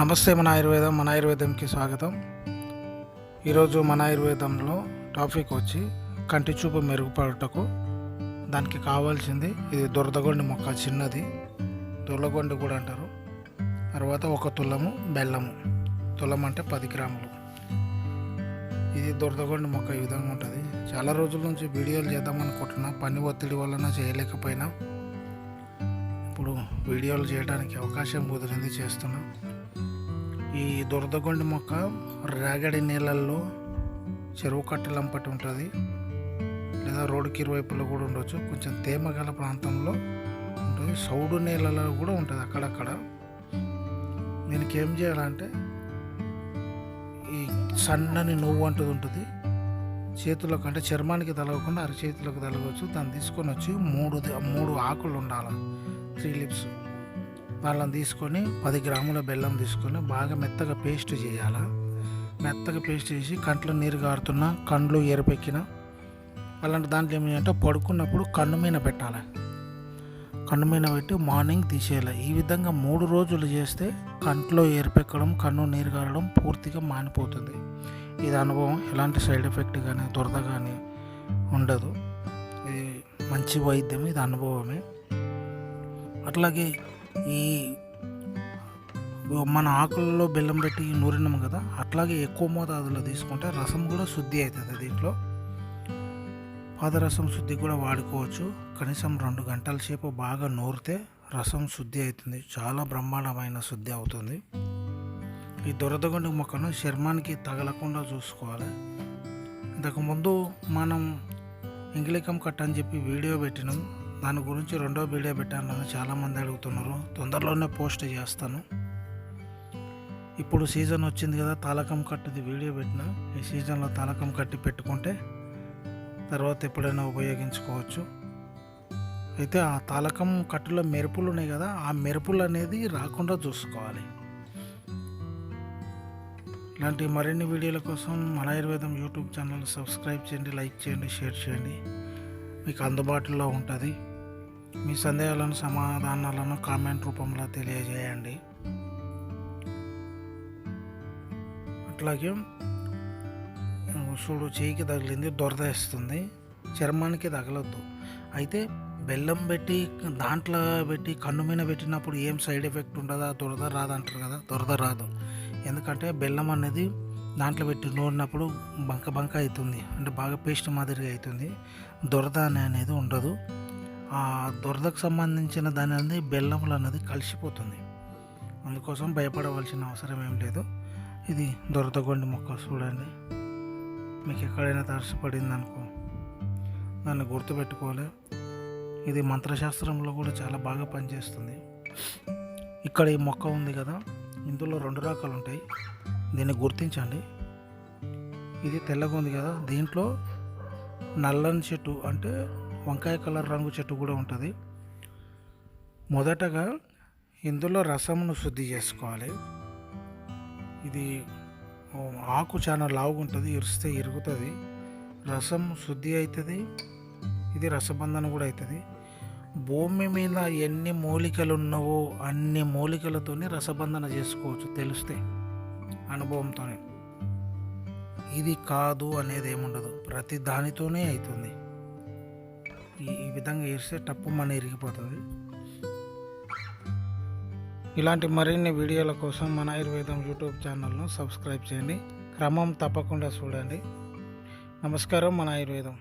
నమస్తే మన ఆయుర్వేదం మన ఆయుర్వేదంకి స్వాగతం. ఈరోజు మన ఆయుర్వేదంలో టాపిక్ వచ్చి కంటి చూపు మెరుగుపడటకు. దానికి కావాల్సింది ఇది దురదగొండి మొక్క చిన్నది. దుర్లగొండి కూడా అంటారు. తర్వాత ఒక తులము బెల్లము. తులం అంటే పది గ్రాములు. ఇది దురదగొండి మొక్క ఈ విధంగా ఉంటుంది. చాలా రోజుల నుంచి వీడియోలు చేద్దాం అనుకుంటున్నా. పని ఒత్తిడి వలన చేయలేకపోయినా. ఇప్పుడు వీడియోలు చేయడానికి అవకాశం కుదిరింది చేస్తున్నా. ఈ దురదగొండి మొక్క రాగడి నీళ్ళల్లో చెరువు కట్టలంపటి ఉంటుంది. లేదా రోడ్డుకి ఇరువైపులో కూడా ఉండొచ్చు. కొంచెం తేమ గల ప్రాంతంలో ఉంటుంది. సౌడు నీళ్ళలో కూడా ఉంటుంది అక్కడక్కడ. దీనికి ఏం చేయాలంటే ఈ సన్నని నువ్వు అంటుంది ఉంటుంది. చేతులకు అంటే చర్మానికి తలగకుండా అరచేతులకు తలగవచ్చు దాన్ని తీసుకొని వచ్చి మూడు మూడు ఆకులు ఉండాలి. త్రీ లిప్స్. వాళ్ళని తీసుకొని పది గ్రాముల బెల్లం తీసుకొని బాగా మెత్తగా పేస్ట్ చేయాలి. మెత్తగా పేస్ట్ చేసి కంట్లో నీరు కారుతున్న కండ్లు ఎరుపెక్కిన అలాంటి దాంట్లో ఏమిటంటే పడుకున్నప్పుడు కన్ను మీద పెట్టాలి. కన్ను మీద పెట్టి మార్నింగ్ తీసేయాలి. ఈ విధంగా మూడు రోజులు చేస్తే కంట్లో ఎరుపెక్కడం కన్ను నీరు గారడం పూర్తిగా మానిపోతుంది. ఇది అనుభవం. ఎలాంటి సైడ్ ఎఫెక్ట్ కానీ దురద కానీ ఉండదు. ఇది మంచి వైద్యం. ఇది అనుభవమే. అట్లాగే ఈ మన ఆకులలో బెల్లం పెట్టి నూరినాం కదా అట్లాగే ఎక్కువ మోతాదులో తీసుకుంటే రసం కూడా శుద్ధి అవుతుంది దీంట్లో. పాదరసం శుద్ధి కూడా వాడుకోవచ్చు. కనీసం రెండు గంటల సేపు బాగా నూరితే రసం శుద్ధి అవుతుంది. చాలా బ్రహ్మాండమైన శుద్ధి అవుతుంది. ఈ దొరదగండు మొక్కను చర్మానికి తగలకుండా చూసుకోవాలి. ఇంతకుముందు మనం ఇంగ్లీకం కట్ అని చెప్పి వీడియో పెట్టినాం. దాని గురించి రెండో వీడియో పెట్టాను. చాలామంది అడుగుతున్నారు. తొందరలోనే పోస్ట్ చేస్తాను. ఇప్పుడు సీజన్ వచ్చింది కదా తాలకం కట్టుది వీడియో పెట్టిన. ఈ సీజన్లో తాలకం కట్టి పెట్టుకుంటే తర్వాత ఎప్పుడైనా ఉపయోగించుకోవచ్చు. అయితే ఆ తాలకం కట్టులో మెరుపులు ఉన్నాయి కదా ఆ మెరుపులు అనేది రాకుండా చూసుకోవాలి. ఇలాంటి మరిన్ని వీడియోల కోసం మన ఆయుర్వేదం యూట్యూబ్ ఛానల్ సబ్స్క్రైబ్ చేయండి లైక్ చేయండి షేర్ చేయండి. మీకు అందుబాటులో ఉంటుంది. మీ సందేహాలను సమాధానాలను కామెంట్ రూపంలో తెలియజేయండి. అట్లాగే చూడు చేయికి తగిలింది దొరదేస్తుంది చర్మానికి తగలద్దు. అయితే బెల్లం పెట్టి దాంట్లో పెట్టి కన్ను మీద పెట్టినప్పుడు ఏం సైడ్ ఎఫెక్ట్ ఉండదా? రాదు అంటారు కదా? దొరద రాదు. ఎందుకంటే బెల్లం అనేది దాంట్లో పెట్టి నూరినప్పుడు బంక బంక అవుతుంది. అంటే బాగా పేస్ట్ మాదిరిగా అవుతుంది. దొరద అనేది ఉండదు. ఆ దురదకు సంబంధించిన దాని అనేది బెల్లంలో అనేది కలిసిపోతుంది. అందుకోసం భయపడవలసిన అవసరం ఏం లేదు. ఇది దొరదగొండి మొక్క చూడండి. మీకు ఎక్కడైనా తరచపడింది అనుకో దాన్ని గుర్తుపెట్టుకోవాలి. ఇది మంత్రశాస్త్రంలో కూడా చాలా బాగా పనిచేస్తుంది. ఇక్కడ ఈ మొక్క ఉంది కదా ఇందులో రెండు రకాలు ఉంటాయి. దీన్ని గుర్తించండి. ఇది తెల్లగా ఉంది కదా దీంట్లో నల్లని చెట్టు అంటే వంకాయ కలర్ రంగు చెట్టు కూడా ఉంటుంది. మొదటగా ఇందులో రసమును శుద్ధి చేసుకోవాలి. ఇది ఆకు చాలా లావుగా ఉంటుంది ఇరిస్తే ఇరుగుతుంది. రసం శుద్ధి అవుతుంది ఇది రసబంధన కూడా అవుతుంది భూమి మీద ఎన్ని మూలికలు ఉన్నావో అన్ని మూలికలతోనే రసబంధన చేసుకోవచ్చు తెలిస్తే అనుభవంతోనే. ఇది కాదు అనేది ఏముండదు ప్రతి దానితోనే అవుతుంది ఈ విధంగా ఇరిస్తే టప్పు మన ఇరిగిపోతుంది. ఇలాంటి మరిన్ని వీడియోల కోసం మన ఆయుర్వేదం యూట్యూబ్ ఛానల్ను సబ్స్క్రైబ్ చేయండి. క్రమం తప్పకుండా చూడండి. నమస్కారం మన ఆయుర్వేదం.